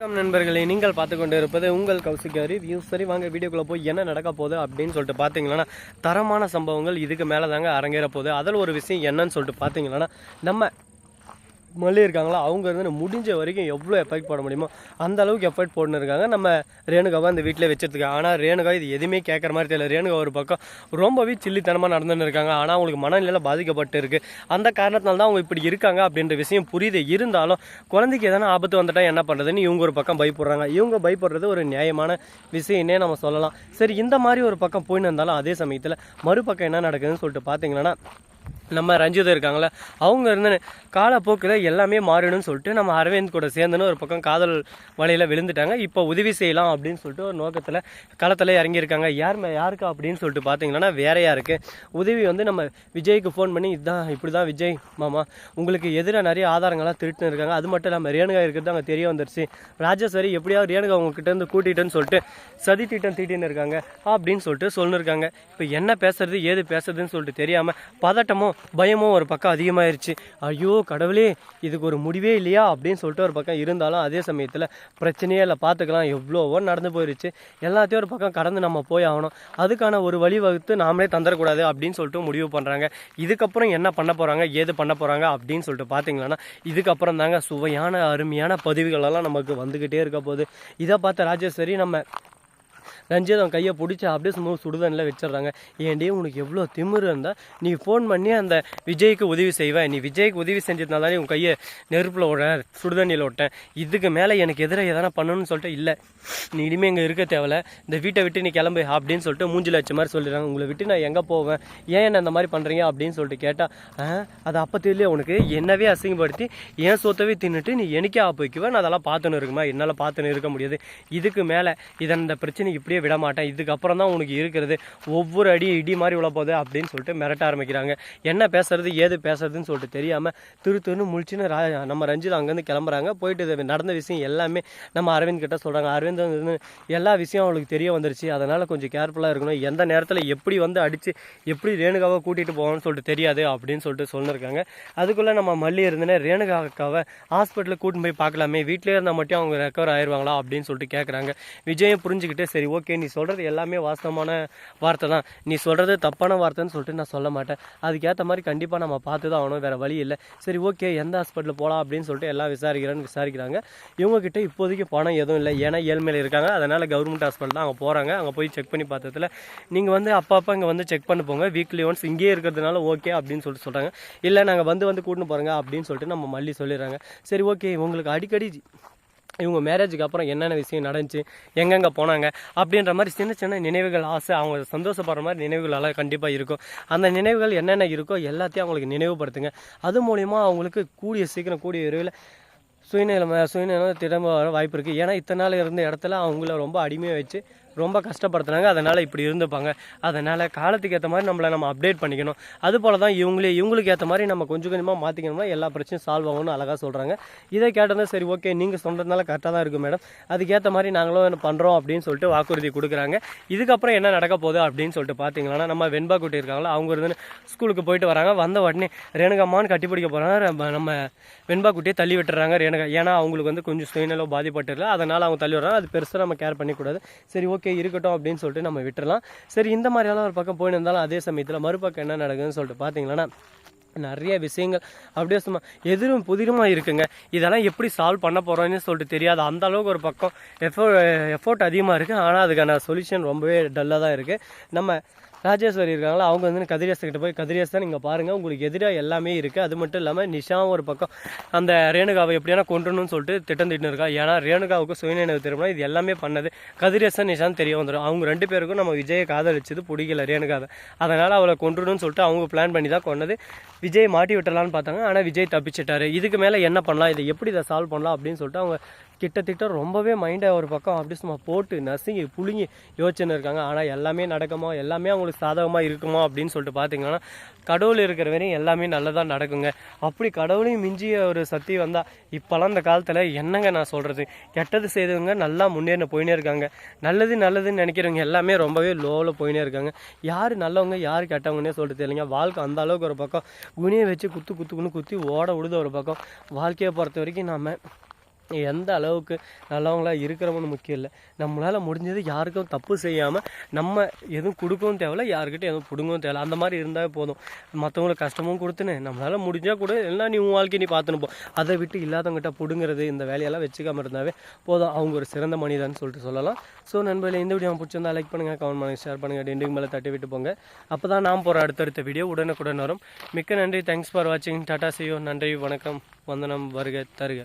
வணக்கம் நண்பர்களே நீங்கள் பார்த்து கொண்டு இருப்பது உங்கள் கௌசிகாரி. வியூ சரி வாங்க வீடியோக்குள்ளே போய் என்ன நடக்க போகுது அப்படின்னு சொல்லிட்டு பார்த்தீங்கன்னா தரமான சம்பவங்கள் இதுக்கு மேலே தாங்க அரங்கேற போகுது. அதில் ஒரு விஷயம் என்னன்னு சொல்லிட்டு பார்த்தீங்கன்னா நம்ம மல்லி இருக்காங்களா அவங்க இருந்து முடிஞ்ச வரைக்கும் எவ்வளோ எஃபெக்ட் போட முடியுமோ அந்த அளவுக்கு எஃபெக்ட் போட்டுன்னு இருக்காங்க. நம்ம ரேணுகாவை அந்த வீட்டில் வச்சிருக்காங்க ஆனால் ரேணுகா இது எதுவுமே கேட்குற மாதிரி தெரியல. ரேணுகா ஒரு பக்கம் ரொம்பவே சில்லித்தனமாக நடந்துன்னு இருக்காங்க. ஆனால் அவங்களுக்கு மனநிலையில் பாதிக்கப்பட்டு இருக்குது அந்த காரணத்தினால தான் அவங்க இப்படி இருக்காங்க அப்படின்ற விஷயம் புரியுது. இருந்தாலும் குழந்தைக்கு எதனா ஆபத்து வந்துட்டா என்ன பண்ணுறதுன்னு இவங்க ஒரு பக்கம் பயப்படுறாங்க. இவங்க பயப்படுறது ஒரு நியாயமான விஷயம்னே நம்ம சொல்லலாம். சரி இந்த மாதிரி ஒரு பக்கம் போயின்னு இருந்தாலும் அதே சமயத்தில் மறுபக்கம் என்ன நடக்குதுன்னு சொல்லிட்டு பார்த்தீங்கன்னா நம்ம ரஞ்சிதா இருக்காங்களே அவங்க இருந்து காலப்போக்கில் எல்லாமே மாறிடும்னு சொல்லிட்டு நம்ம அரவிந்த் கூட சேர்ந்துன்னு ஒரு பக்கம் காதல் வலையில் விழுந்துட்டாங்க. இப்போ உதவி செய்யலாம் அப்படின்னு சொல்லிட்டு ஒரு நோக்கத்தில் களத்தில் இறங்கியிருக்காங்க. யார் மே- யாருக்கு அப்படின்னு சொல்லிட்டு பார்த்தீங்கன்னா வேற யாருக்கு? உதவி வந்து நம்ம விஜய்க்கு ஃபோன் பண்ணி இதுதான் இப்படி தான் விஜய் மாமா உங்களுக்கு எதிராக நிறைய ஆதாரங்கள்லாம் திருட்டுன்னு இருக்காங்க. அது மட்டும் இல்லாமல் ரேணுகா இருக்கிறது அங்கே தெரிய வந்துருச்சு. ராஜேஸ்வரி எப்படியாவது ரேணுகா உங்ககிட்ட இருந்து கூட்டிட்டேன்னு சொல்லிட்டு சதி திட்டம் தீட்டின்னு இருக்காங்க அப்படின்னு சொல்லிட்டு சொல்லிருக்காங்க இப்போ என்ன பேசுறது ஏது பேசுறதுன்னு சொல்லிட்டு தெரியாமல் பதட்டமும் பயமும் ஒரு பக்கம் அதிகமாயிருச்சு. ஐயோ கடவுளே இதுக்கு ஒரு முடிவே இல்லையா? அப்படின்னு சொல்லிட்டு ஒரு பக்கம் இருந்தாலும் அதே சமயத்தில் பிரச்சனையே இல்லை பார்த்துக்கலாம் எவ்வளோவோ நடந்து போயிருச்சு. எல்லாத்தையும் ஒரு பக்கம் கடந்து நம்ம போய் ஆகணும். அதுக்கான ஒரு வழிவகுத்து நாமளே தந்துடக்கூடாது அப்படின்னு சொல்லிட்டு முடிவு பண்ணுறாங்க இதுக்கப்புறம் என்ன பண்ண போகிறாங்க ஏது பண்ண போகிறாங்க அப்படின்னு சொல்லிட்டு பார்த்தீங்கன்னா இதுக்கப்புறம் தாங்க சுவையான அருமையான பதிவுகளெல்லாம் நமக்கு வந்துக்கிட்டே இருக்க போகுது. இதை பார்த்த ராஜேஸ்வரி நம்ம ரஞ்சித் அவன் கையை பிடிச்சி அப்படியே சும்மா சுடுதண்ணில் வச்சிடுறாங்க. ஏன்டி உனக்கு எவ்வளோ திமிரு இருந்தால் நீ ஃபோன் பண்ணி அந்த விஜய்க்கு உதவி செய்வேன் நீ விஜய்க்கு உதவி செஞ்சதுனால தானே உன் கையை நெருப்பில் விட சுடுதண்ணியில் விட்டேன் இதுக்கு மேலே எனக்கு எதிராக எதனா பண்ணணும்னு சொல்லிட்டு இல்லை. நீ இனிமேல் இங்கே இருக்க தேவையில்ல. இந்த வீட்டை விட்டு நீ கிளம்பு அப்படின்னு சொல்லிட்டு மூஞ்சில் வச்ச மாதிரி சொல்லிடுறாங்க. உங்களை விட்டு நான் எங்கே போவேன்? ஏன் என்ன இந்த மாதிரி பண்ணுறீங்க அப்படின்னு சொல்லிட்டு கேட்டால் அது அப்போ தெரியல உனக்கு. என்னவே அசிங்கப்படுத்தி ஏன் சொத்தவே தின்னுட்டு நீ எனக்கே ஆப்பு வைக்குவேன் நான் அதெல்லாம் பார்த்துன்னு இருக்குமா? என்னால் பார்த்துன்னு இருக்க முடியாது. இதுக்கு மேலே இதை இந்த பிரச்சனைக்கு இப்படியே விட மாட்டேன் இதுக்கப்புறம் தான் உனக்கு இருக்கிறது. ஒவ்வொரு அடி இடி மாதிரி விழ போகுது அப்படின்னு சொல்லிட்டு மிரட்ட ஆரம்பிக்கிறாங்க. என்ன பேசுறது ஏது பேசுறதுன்னு சொல்லிட்டு தெரியாமல் திரு திருன்னு முழிச்சுன்னு ரா நம்ம ரஞ்சித் அங்கேருந்து கிளம்புறாங்க. போயிட்டு நடந்த விஷயம் எல்லாமே நம்ம அரவிந்த் கிட்ட சொல்கிறாங்க அரவிந்த் வந்து எல்லா விஷயம் அவளுக்கு தெரிய வந்துருச்சு. அதனால் கொஞ்சம் கேர்ஃபுல்லாக இருக்கணும். எந்த நேரத்தில் எப்படி வந்து அடித்து எப்படி ரேணுகாவை கூட்டிகிட்டு போவோம்னு சொல்லிட்டு தெரியாது அப்படின்னு சொல்லிட்டு சொல்லியிருக்காங்க அதுக்குள்ளே நம்ம மல்லி இருந்துன்னு ரேணுகாக்காவை ஹாஸ்பிட்டலில் ஹாஸ்பிட்டலுக்கு கூட்டின்னு போய் பார்க்கலாமே. வீட்டிலே இருந்தால் மட்டும் அவங்க ரெக்கவர் ஆயிடுவாங்களா அப்படின்னு சொல்லிட்டு கேட்குறாங்க விஜயம் புரிஞ்சுக்கிட்டு சரி ஓகே ஓகே நீ சொல்கிறது எல்லாமே வாஸ்தவமான வார்த்தை தான் நீ சொல்கிறது தப்பான வார்த்தைன்னு சொல்லிட்டு நான் சொல்ல மாட்டேன். அதுக்கேற்ற மாதிரி கண்டிப்பாக நம்ம பார்த்து தான் ஆகணும். வேறு வழி இல்லை. சரி ஓகே எந்த ஹாஸ்பிட்டலில் போகலாம் அப்படின்னு சொல்லிட்டு எல்லாம் விசாரிக்கிறேன்னு விசாரிக்கிறாங்க. இவங்கக்கிட்ட இப்போதைக்கு பணம் எதுவும் இல்லை. ஏன்னா ஏழ்மையில் இருக்காங்க. அதனால் கவர்மெண்ட் ஹாஸ்பிட்டல் தான் அங்கே போகிறாங்க அங்கே போய் செக் பண்ணி பார்த்ததில் நீங்கள் வந்து அப்பப்போ இங்கே வந்து செக் பண்ணி போங்க. வீக்லி ஒன்ஸ் இங்கேயே இருக்கிறதுனால ஓகே அப்படின்னு சொல்லிட்டு சொல்கிறாங்க இல்லை நாங்கள் வந்து வந்து கூட்டின்னு போகிறாங்க அப்படின்னு சொல்லிட்டு நம்ம மல்லி சொல்லிடுறாங்க. சரி ஓகே உங்களுக்கு அடிக்கடி இவங்க மேரேஜுக்கு அப்புறம் என்னென்ன விஷயம் நடந்துச்சு எங்கெங்கே போனாங்க அப்படின்ற மாதிரி சின்ன சின்ன நினைவுகள் ஆசை அவங்க சந்தோஷப்படுற மாதிரி நினைவுகள் எல்லாம் கண்டிப்பாக இருக்கும். அந்த நினைவுகள் என்னென்ன இருக்கோ எல்லாத்தையும் அவங்களுக்கு நினைவுபடுத்துங்க. அது மூலிமா அவங்களுக்கு கூடிய சீக்கிரம் கூடிய விரைவில் சுயநிலை சுயநிலை திறமை வர வாய்ப்பு இருக்குது ஏன்னா இத்தனை நாள் இருந்த இடத்துல அவங்கள ரொம்ப அடிமையாக வச்சு ரொம்ப கஷ்டப்படுத்துனாங்க அதனால் இப்படி இருந்துப்பாங்க. அதனால் காலத்துக்கு ஏற்ற மாதிரி நம்மளை நம்ம அப்டேட் பண்ணிக்கணும். அது போல தான் இவங்களே இவங்களுக்கு ஏற்ற மாதிரி நம்ம கொஞ்சம் கொஞ்சமாக மாற்றிக்கணுமா எல்லா பிரச்சனையும் சால்வ் ஆகும்னு அழகாக சொல்கிறாங்க இதை கேட்டது சரி ஓகே நீங்கள் சொல்கிறதுனால கரெக்டாக தான் இருக்கும் மேடம் அதுக்கேற்ற மாதிரி நாங்களும் பண்ணுறோம் அப்படின்னு சொல்லிட்டு வாக்குறுதி கொடுக்குறாங்க. இதுக்கப்புறம் என்ன நடக்க போகுது அப்படின்னு சொல்லிட்டு பார்த்தீங்கன்னா நம்ம வெண்பா குட்டி இருக்காங்களா அவங்க இருந்து ஸ்கூலுக்கு போயிட்டு வராங்க. வந்த உடனே ரேணுகம்மான்னு கட்டிப்பிடிக்க போகிறாங்க நம்ம வெண்பா குட்டியை தள்ளி விட்டுறாங்க ரேணுகா. ஏன்னா அவங்களுக்கு வந்து கொஞ்சம் சுயநலம் பாதிப்பட்டிருக்கல அதனால் அவங்க தள்ளி விடுறாங்க. அது பெருசாக நம்ம கேர் பண்ணிக்கூடாது. சரி ஓகே இருக்கட்டும் அப்படின்னு சொல்லிட்டு நம்ம விட்டுறலாம். சரி இந்த மாதிரியெல்லாம் ஒரு பக்கம் போயின்னு இருந்தாலும் அதே சமயத்தில் மறுபக்கம் என்ன நடக்குதுன்னு சொல்லிட்டு பார்த்தீங்கன்னா நிறைய விஷயங்கள் அப்படியே சும்மா எதிரும் புதிரமாக இருக்குங்க. இதெல்லாம் எப்படி சால்வ் பண்ண போகிறோன்னு சொல்லிட்டு தெரியாது. அந்த அளவுக்கு ஒரு பக்கம் எஃபோ எஃபோர்ட் அதிகமாக இருக்குது ஆனால் அதுக்கான சொல்யூஷன் ரொம்பவே டல்லாக தான் இருக்குது நம்ம ராஜேஸ்வரி இருக்காங்களா? அவங்க வந்து கதிரேசன் கிட்ட போய் கதிரேசன் தான் நீங்கள் பாருங்கள் உங்களுக்கு எதிராக எல்லாமே இருக்குது அது மட்டும் இல்லாமல் நிஷாவும் ஒரு பக்கம் அந்த ரேணுகாவை எப்படியான கொண்டுணும்னு சொல்லிட்டு திட்டம் திட்டம் இருக்கா. ஏன்னா ரேணுகாவுக்கு சுயநினைவு திருமணம் இது எல்லாமே பண்ணது கதிரேசன் நிஷான் தெரிய வந்துடும் அவங்க ரெண்டு பேருக்கும் நம்ம விஜயை காதலிச்சது பிடிக்கல ரேணுகாவை. அதனால் அவளை கொண்டுணும்னு சொல்லிட்டு அவங்க பிளான் பண்ணி தான் கொண்டது விஜய் மாட்டி விட்டலான்னு பார்த்தாங்க. ஆனால் விஜய் தப்பிச்சிட்டாரு. இதுக்கு மேலே என்ன பண்ணலாம்? இதை எப்படி இதை சால்வ் பண்ணலாம்? அப்படின்னு சொல்லிட்டு அவங்க கிட்டத்தட்ட ரொம்பவே மைண்டை ஒரு பக்கம் அப்படி சும்மா போட்டு நசுங்கி புழுங்கி யோசனை இருக்காங்க. ஆனால் எல்லாமே நடக்குமா? எல்லாமே அவங்களுக்கு சாதகமாக இருக்குமா? அப்படின்னு சொல்லிட்டு பார்த்தீங்கன்னா கடவுள் இருக்கிற வரையும் எல்லாமே நல்லதாக நடக்குங்க. அப்படி கடவுளையும் மிஞ்சிய ஒரு சக்தி வந்தால் இப்போலாம் இந்த காலத்தில் என்னங்க நான் சொல்கிறது கெட்டது செய்தவங்க நல்லா முன்னேறின போயினே இருக்காங்க. நல்லது நல்லதுன்னு நினைக்கிறவங்க எல்லாமே ரொம்பவே லோவில் போயினே இருக்காங்க. யார் நல்லவங்க யார் கெட்டவங்கன்னே சொல்லிட்டு தெரியலங்க வாழ்க்கை அந்த அளவுக்கு ஒரு பக்கம் குனியை வச்சு குத்து குத்துக்குன்னு குத்தி ஓட விடுது ஒரு பக்கம். வாழ்க்கையை பொறுத்த வரைக்கும் நாம் எந்த அளவுக்கு நல்லவங்களா இருக்கிறவங்க முக்கியம் இல்லை. நம்மளால் முடிஞ்சது யாருக்கும் தப்பு செய்யாமல் நம்ம எதுவும் கொடுக்கவும் தேவையில்ல யாருக்கிட்ட எதுவும் பிடுங்கவும் தேவையில்ல. அந்த மாதிரி இருந்தால் போதும். மற்றவங்களுக்கு கஷ்டமும் கொடுத்துன்னு நம்மளால் முடிஞ்சால் கூட எல்லாம் நீ உன் வாழ்க்கை நீ பார்த்துன்னு போ. அதை விட்டு இல்லாதவங்ககிட்ட பிடுங்கிறது இந்த வேலையெல்லாம் வச்சுக்காமல் இருந்தாவே போதும். அவங்க ஒரு சிறந்த மனிதன் சொல்லிட்டு சொல்லலாம். ஸோ நண்பர்களே இந்த வீடியோ பிடிச்சிருந்தா லைக் பண்ணுங்கள் கமெண்ட் பண்ணுங்கள் ஷேர் பண்ணுங்கள் டெண்டிங் மேலே தட்டி விட்டு போங்க. அப்போ தான் நான் போகிற அடுத்தடுத்த வீடியோ உடனுக்குடன் வரும். மிக்க நன்றி. தேங்க்ஸ் ஃபார் வாட்சிங் டாடா செய்யோ நன்றி வணக்கம். வந்தனம் வருக தருக.